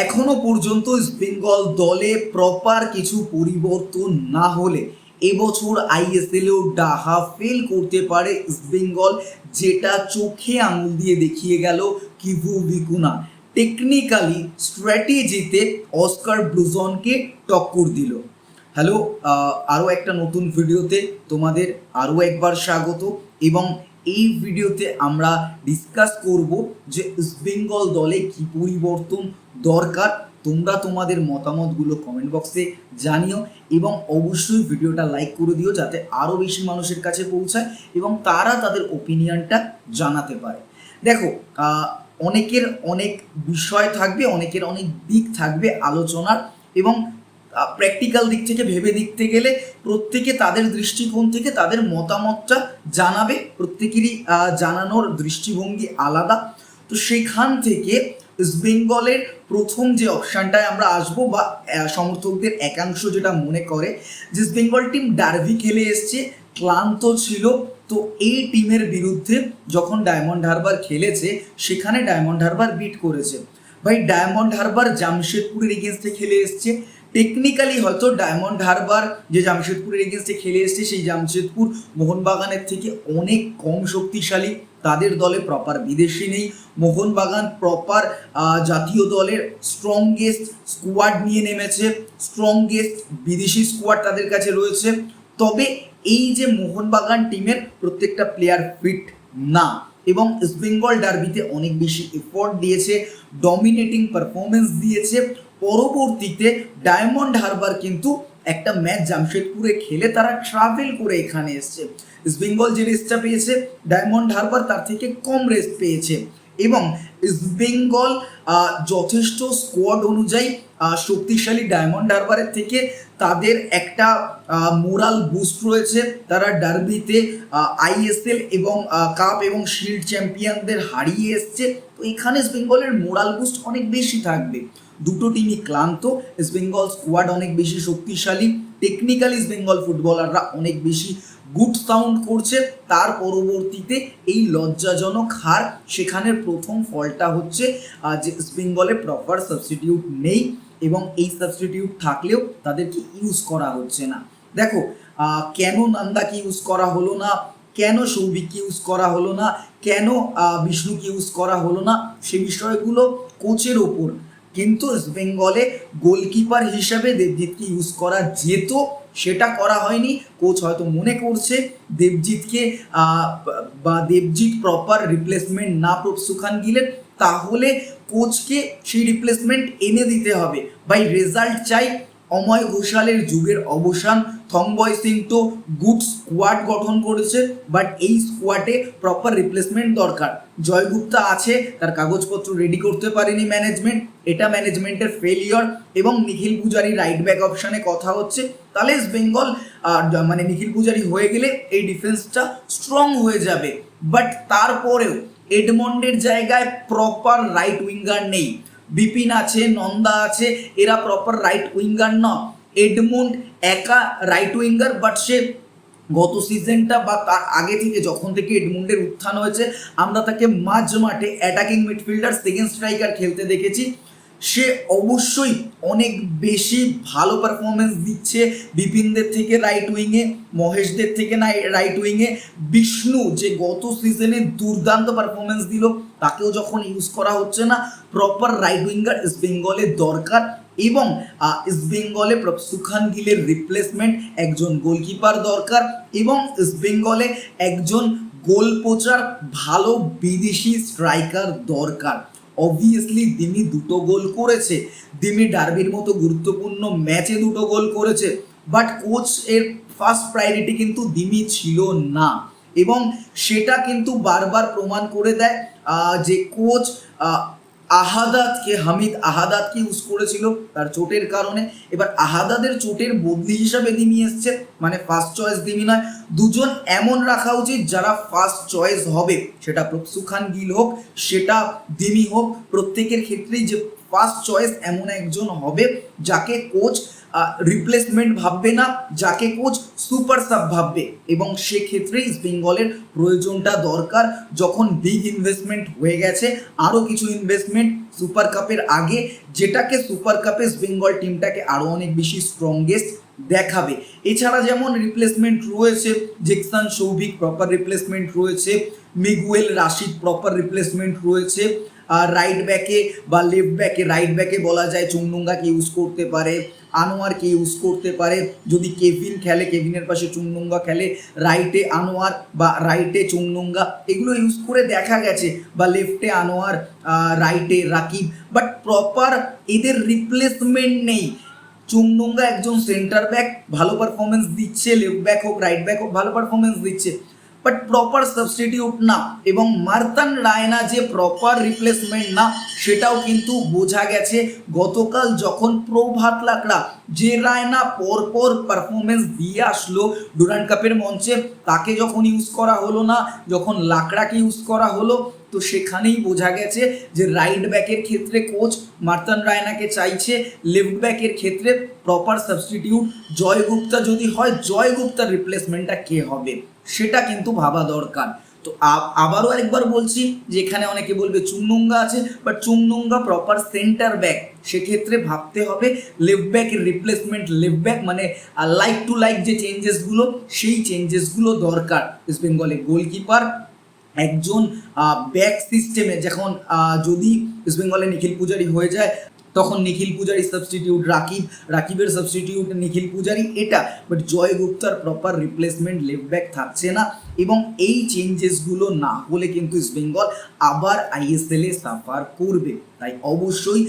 এখনও পর্যন্ত বেঙ্গল দলে প্রপার কিছু পরিবর্তন না হলে এবছর আইএসএলেও ডাহা ফেল করতে পারে বেঙ্গল যেটা চোখে আঙুল দিয়ে দেখিয়ে গেল কিভু ভিকুনা। টেকনিক্যালি স্ট্র্যাটেজিতে অস্কার ব্লুজনকে টক্কর দিল। হ্যালো আরও একটা নতুন ভিডিওতে তোমাদের আরও একবার স্বাগত এবং এই ভিডিওতে আমরা ডিসকাস করব যে ইস্ট বেঙ্গল দলে কি পরিবর্তন দরকার। তোমরা তোমাদের মতামতগুলো কমেন্ট বক্সে জানিও এবং অবশ্যই ভিডিওটা লাইক করে দিও যাতে আরও বেশি মানুষের কাছে পৌঁছায় এবং তারা তাদের ওপিনিয়নটা জানাতে পারে। দেখো অনেকের অনেক বিষয় থাকবে, অনেকের অনেক দিক থাকবে আলোচনার এবং প্র্যাকটিক্যাল দিক থেকে, ভেবে দেখতে গেলে প্রত্যেকে তাদের দৃষ্টিকোণ থেকে তাদের মতামতটা জানাবে। প্রত্যেকেরই জানানোর দৃষ্টিভঙ্গি আলাদা। তো সেখান থেকে ইস্ট বেঙ্গলের প্রথম যে অপশানটায় আমরা আসব বা সমর্থকদের একাংশ যেটা মনে করে, যে ইস্ট বেঙ্গল টিম ডার্ভি খেলে এসছে, ক্লান্ত ছিল। তো এই টিমের বিরুদ্ধে যখন ডায়মন্ড হারবার খেলেছে, সেখানে ডায়মন্ড হারবার বিট করেছে। ভাই ডায়মন্ড হারবার জামশেদপুরের এগেনস্টে খেলে এসছে। টেকনিক্যালি হয়তো ডায়মন্ড হারবার যে জামশেদপুরের এগেনস্টে খেলে এসছে, সেই জামশেদপুর মোহনবাগানের থেকে অনেক কম শক্তিশালী। তাদের দলে প্রপার বিদেশি নেই। মোহনবাগান প্রপার জাতীয় দলের স্ট্রংগেস্ট স্কোয়াড নিয়ে নেমেছে। স্ট্রংগেস্ট বিদেশি স্কোয়াড তাদের কাছে রয়েছে। তবে এই যে মোহনবাগান টিমের প্রত্যেকটা প্লেয়ার ফিট না, এবং ইস্টবেঙ্গল ডার্বিতে অনেক বেশি এফোর্ট দিয়েছে ডমিনেটিং পারফরমেন্স দিয়েছে পরবর্তীতে ডায়মন্ড হারবার কিন্তু একটা ম্যাচ জামশেদপুরে খেলে তারা ট্রাভেল করে এখানে এসছে। ইস্টবেঙ্গল যে রেস্টটা পেয়েছে, ডায়মন্ড হারবার তার থেকে কম রেস্ট পেয়েছে এবং ইস্টবেঙ্গল যথেষ্ট স্কোয়াড অনুযায়ী শক্তিশালী ডায়মন্ড হারবারের থেকে তাদের একটা মোরাল বুস্ট রয়েছে। তারা ডার্বিতে আইএসএল এবং কাপ এবং শিল্ড চ্যাম্পিয়নদের হারিয়ে এসছে। তো এখানে ইস্ট বেঙ্গলের মোরাল বুস্ট অনেক বেশি থাকবে। দুটো টিমই ক্লান্ত। ইস্ট বেঙ্গল স্কোয়াড অনেক বেশি শক্তিশালী। টেকনিক্যাল ইস্ট বেঙ্গল ফুটবলাররা অনেক বেশি গুড সাউন্ড করছে। তার পরবর্তীতে এই লজ্জাজনক হার সেখানের প্রথম ফলটা হচ্ছে যে ইস্ট বেঙ্গলে প্রপার সাবস্টিটিউট নেই এবং এই সাবস্টিটিউট থাকলেও তাদেরকে ইউজ করা হচ্ছে না। দেখো কেন নান্দাকে ইউজ করা হলো না? কেন সৌভিককে ইউজ করা হলো না? কেন বিষ্ণুকে ইউজ করা হলো না? সে বিষয়গুলো কোচের ওপর কিন্তু বেঙ্গলে গোলকিপার হিসাবে দেবজিৎকে ইউজ করা যেত, সেটা করা হয়নি। কোচ হয়তো মনে করছে দেবজিৎকে বা দেবজিৎ প্রপার রিপ্লেসমেন্ট না সুখান গিলেন তাহলে কোচকে সেই রিপ্লেসমেন্ট এনে দিতে হবে। বাই রেজাল্ট চাই অময় ঘোষালের যুগের অবসান থংবয় সিং তো গুড স্কোয়াড গঠন করেছে বাট এই স্কোয়াডে প্রপার রিপ্লেসমেন্ট দরকার। জয়গুপ্তা আছে, তার কাগজপত্র রেডি করতে পারেনি ম্যানেজমেন্ট এটা ম্যানেজমেন্টের ফেলিয়র এবং নিখিল পূজারি রাইট ব্যাক অপশানে কথা হচ্ছে। তাহলে ইস্ট বেঙ্গল মানে নিখিল পূজারি হয়ে গেলে এই ডিফেন্সটা স্ট্রং হয়ে যাবে। বাট তারপরেও এডমন্ডের জায়গায় প্রপার রাইট উইঙ্গার নেই। বিপিন আছে, নন্দা আছে, এরা প্রপার রাইট উইঙ্গার ন এডমুন্ড একা রাইট উইঙ্গার বাট সে গত সিজনটা বা তার আগে থেকে যখন থেকে এডমুন্ডের উত্থান হয়েছে, আমরা তাকে মাঝ মাঠে অ্যাটাকিং মিডফিল্ডার সেকেন্ড স্ট্রাইকার খেলতে দেখেছি। সে অবশ্যই অনেক বেশি ভালো পারফরমেন্স দিচ্ছে বিপিনদের থেকে রাইট উইংয়ে মহেশদের থেকে না রাইট উইংয়ে বিষ্ণু যে গত সিজনে দুর্দান্ত পারফরমেন্স দিল, তাকেও যখন ইউজ করা হচ্ছে না প্রপার রাইট উইঙ্গার ইস্ট বেঙ্গলের দরকার এবং ইস্ট বেঙ্গলে সুখান গিলের রিপ্লেসমেন্ট একজন গোলকিপার দরকার এবং ইস্ট বেঙ্গলে একজন গোল পোচার ভালো বিদেশি স্ট্রাইকার দরকার। অবভিয়াসলি দিমি দুটো গোল করেছে। দিমি ডার্বির মতো গুরুত্বপূর্ণ ম্যাচে দুটো গোল করেছে। বাট কোচ এর ফার্স্ট প্রায়োরিটি কিন্তু দিমি ছিল না। এবং সেটা কিন্তু বারবার প্রমাণ করে দেয় যে কোচ আহাদাতকে, হামিদ আহাদাতকে ইউজ করেছিল তার চোটের কারণে। এবার আহাদাদের চোটের বদলি হিসাবে তিনি এসছে মানে ফার্স্ট চয়েস দিমি নয়, দুজন এমন রাখা উচিত যারা ফার্স্ট চয়েস হবে। সেটা প্রকসু খান গিল হোক, সেটা দিমি হোক, প্রত্যেকের ক্ষেত্রেই যে ফার্স্ট চয়েস এমন একজন হবে যাকে কোচ রিপ্লেসমেন্ট ভাববে না, যাকে কোচ সুপার সাব ভাববে। এবং সেক্ষেত্রে ইস্ট বেঙ্গলের প্রয়োজনটা দরকার, যখন বিগ ইনভেস্টমেন্ট হয়ে গেছে আরও কিছু ইনভেস্টমেন্ট সুপার কাপের আগে, যেটাকে সুপার কাপে ইস্ট বেঙ্গল টিমটাকে আরও অনেক বেশি স্ট্রংগেস্ট দেখাবে। এছাড়া যেমন রিপ্লেসমেন্ট রয়েছে জেকসান সৌভিক প্রপার রিপ্লেসমেন্ট রয়েছে মিগুয়েল রাশিদ প্রপার রিপ্লেসমেন্ট রয়েছে আর রাইট ব্যাকে বা লেফট ব্যাকে রাইট ব্যাকে বলা যায় চুংনুঙ্গাকে ইউজ করতে পারে আনোয়ারকে ইউজ করতে পারে। যদি কেভিন খেলে, কেভিনের পাশে চুংনুঙ্গা খেলে রাইটে আনোয়ার বা রাইটে চুংনুঙ্গা এগুলো ইউজ করে দেখা গেছে। বা লেফটে আনোয়ার রাইটে রাকিব। বাট প্রপার এদের রিপ্লেসমেন্ট নেই। চুংনুঙ্গা একজন সেন্টার ব্যাক ভালো পারফরমেন্স দিচ্ছে লেফট ব্যাক হোক রাইট ব্যাক হোক, ভালো পারফরমেন্স দিচ্ছে। বাট প্রপার সাবস্টিটিউট না। এবং মার্তান রায়না যে প্রপার রিপ্লেসমেন্ট না, সেটাও কিন্তু বোঝা গেছে গতকাল যখন প্রভাত লাকড়া যে রায়না পরপর পারফরমেন্স দিয়ে আসলো ডুরান্ড কাপের মঞ্চে, তাকে যখন ইউজ করা হলো না, যখন লাকড়াকে ইউজ করা হলো, তো সেখানেই বোঝা গেছে যে রাইট ব্যাকের ক্ষেত্রে কোচ মার্তান রায়নাকে চাইছে লেফট ব্যাকের ক্ষেত্রে প্রপার সাবস্টিটিউট জয় গুপ্তা যদি হয় জয় গুপ্তার রিপ্লেসমেন্টটা কে হবে? সেটা কিন্তু ভাবা দরকার। তো আবারও একবার বলছি যে এখানে অনেকে বলবে চুংনুঙ্গা আছে but Chungnunga proper center back সেক্ষেত্রে ভাবতে হবে লেফট ব্যাকের রিপ্লেসমেন্ট লেফট ব্যাক মানে লাইক টু লাইক যে চেঞ্জেসগুলো সেই চেঞ্জেসগুলো দরকার। ইস্ট বেঙ্গলে গোলকিপার একজন ব্যাক সিস্টেমে যখন যদি ইস্ট বেঙ্গলে নিখিল পূজারি হয়ে যায় তখন নিখিল পূজারি সাবস্টিটিউট রাকিব, রাকিবের সাবস্টিটিউট নিখিল পূজারি এটা। বাট জয় গুপ্তার প্রপার রিপ্লেসমেন্ট লেফট ব্যাক থাকছে না এবং এই চেঞ্জেসগুলো না হলে কিন্তু ইস্ট বেঙ্গল আবার আইএসএল সাফার করবে। তাই অবশ্যই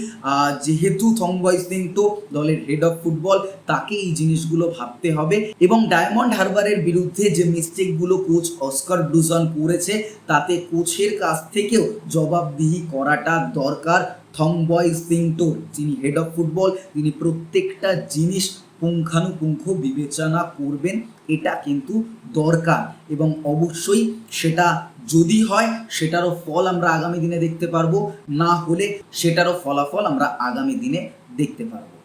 যেহেতু থংবয় সিং তো দলের হেড অফ ফুটবল তাকে এই জিনিসগুলো ভাবতে হবে। এবং ডায়মন্ড হারবারের বিরুদ্ধে যে মিস্টেকগুলো কোচ অস্কার ডুজন করেছে, তাতে কোচের কাছ থেকেও জবাবদিহি করাটা দরকার। থংবয় সিং টোর যিনি হেড অফ ফুটবল তিনি প্রত্যেকটা জিনিস পুঙ্খানুপুঙ্খ বিবেচনা করবেন, এটা কিন্তু দরকার। এবং অবশ্যই সেটা যদি হয়, সেটারও ফল আমরা আগামী দিনে দেখতে পারব, না হলে সেটারও ফলাফল আমরা আগামী দিনে দেখতে পারব।